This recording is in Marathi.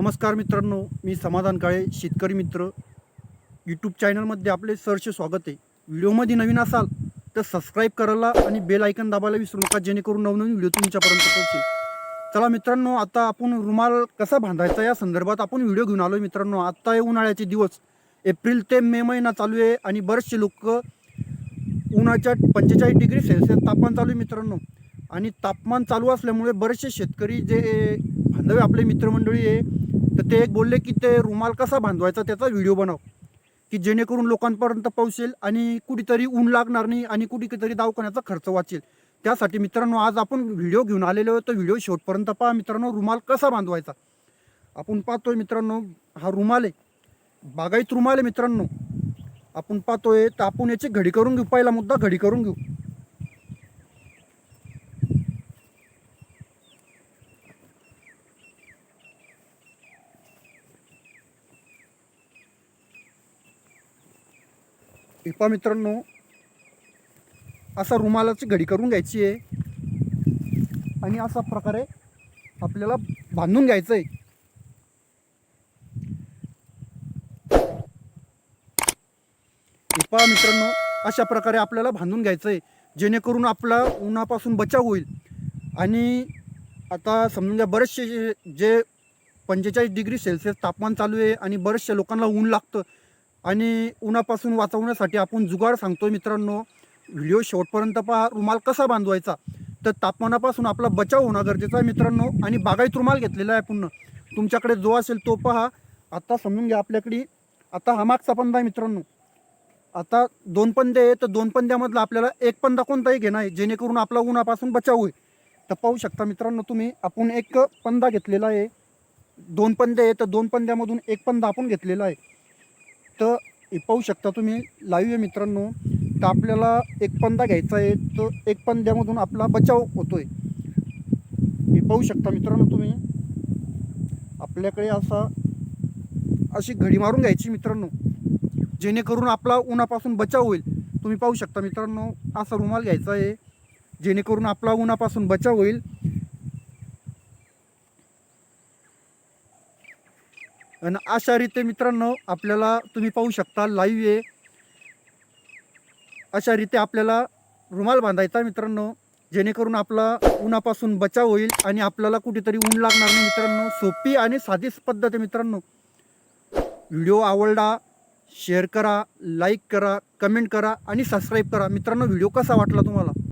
नमस्कार मित्रांनो मी समाधान काळे शेतकरी मित्र. यूट्यूब चॅनलमध्ये आपले सहर्ष स्वागत आहे. व्हिडिओमध्ये नवीन असाल तर सबस्क्राईब करायला आणि बेल आयकन दाबायला विसरू नका जेणेकरून नवनवीन व्हिडिओ तुमच्यापर्यंत पोहोचेल. चला मित्रांनो आता आपण रुमाल कसा बांधायचा या संदर्भात आपण व्हिडिओ घेऊन आलो मित्रांनो. आत्ता आहे उन्हाळ्याचे दिवस. एप्रिल ते मे महिना चालू आहे आणि बरेचसे लोक उन्हाच्या पंचेचाळीस डिग्री सेल्सिअस तापमान चालू आहे मित्रांनो. आणि तापमान चालू असल्यामुळे बरेचसे शेतकरी जे बांधवे आपले मित्रमंडळी आहे तर ते एक बोलले की ते रुमाल कसा बांधवायचा त्याचा व्हिडिओ बनव की जेणेकरून लोकांपर्यंत पोहोचेल आणि कुठेतरी ऊन लागणार नाही आणि कुठेतरी दवाखान्याचा खर्च वाचेल. त्यासाठी मित्रांनो आज आपण व्हिडिओ घेऊन आलेलो आहे तर व्हिडिओ शेवटपर्यंत पहा. मित्रांनो रुमाल कसा बांधवायचा? आपण पाहतोय मित्रांनो हा रुमाल आहे. बागायत रुमाल आहे मित्रांनो. आपण पाहतोय तर आपण याची घडी करून घेऊ. पहिला मुद्दा घडी करून घेऊ. हे पहा मित्रांनो असा रुमालाची घडी करून घ्यायची आहे. आणि अशा प्रकारे आपल्याला बांधून घ्यायचं आहे. हे पहा मित्रांनो अशा प्रकारे आपल्याला बांधून घ्यायचं आहे. जेणेकरून आपला उन्हापासून बचाव होईल. आणि आता समजून घ्या बरेचसे जे पंचेचाळीस डिग्री सेल्सिअस तापमान चालू आहे आणि बरेचशा लोकांना ऊन लागतं. आणि उन्हापासून वाचवण्यासाठी आपण जुगाड सांगतो मित्रांनो. व्हिडिओ शेवटपर्यंत पहा. रुमाल कसा बांधवायचा? तर तापमानापासून आपला बचाव होणं गरजेचं आहे मित्रांनो. आणि बागायत रुमाल घेतलेला आहे पुन्हा तुमच्याकडे जो असेल तो पहा. आता समजून घ्या आपल्याकडे. आता हा मागचा पंधा आहे मित्रांनो. आता दोन पंदे आहे तर दोन पंद्यामधला आपल्याला एक पंदा कोणताही घेणं आहे. जेणेकरून आपला उन्हापासून बचाव होईल. तर पाहू शकता मित्रांनो तुम्ही आपण एक पंदा घेतलेला आहे. दोन पंदे आहे तर दोन पंद्यामधून एक पंदा आपण घेतलेला आहे. तर हे पाहू शकता तुम्ही. लाईव्ह आहे मित्रांनो. तर आपल्याला एक पंदा घ्यायचा आहे. तर एक पंद्यामधून आपला बचाव होतोय. हे पाहू शकता मित्रांनो तुम्ही. आपल्याकडे असा अशी घडी मारून घ्यायची मित्रांनो. जेणेकरून आपला उन्हापासून बचाव होईल. तुम्ही पाहू शकता मित्रांनो असा रुमाल घ्यायचा आहे. जेणेकरून आपला उन्हापासून बचाव होईल. आणि अशा रीते मित्रांनो आपल्याला तुम्ही पाहू शकता लाईव्ह आहे. अशा रीते आपल्याला रुमाल बांधायचा मित्रांनो. जेणेकरून आपला उन्हापासून बचाव होईल आणि आपल्याला कुठेतरी ऊन लागणार नाही मित्रांनो. सोपी आणि साधीच पद्धत आहे मित्रांनो. व्हिडिओ आवडला शेअर करा लाईक करा कमेंट करा आणि सबस्क्राईब करा. मित्रांनो व्हिडिओ कसा वाटला तुम्हाला?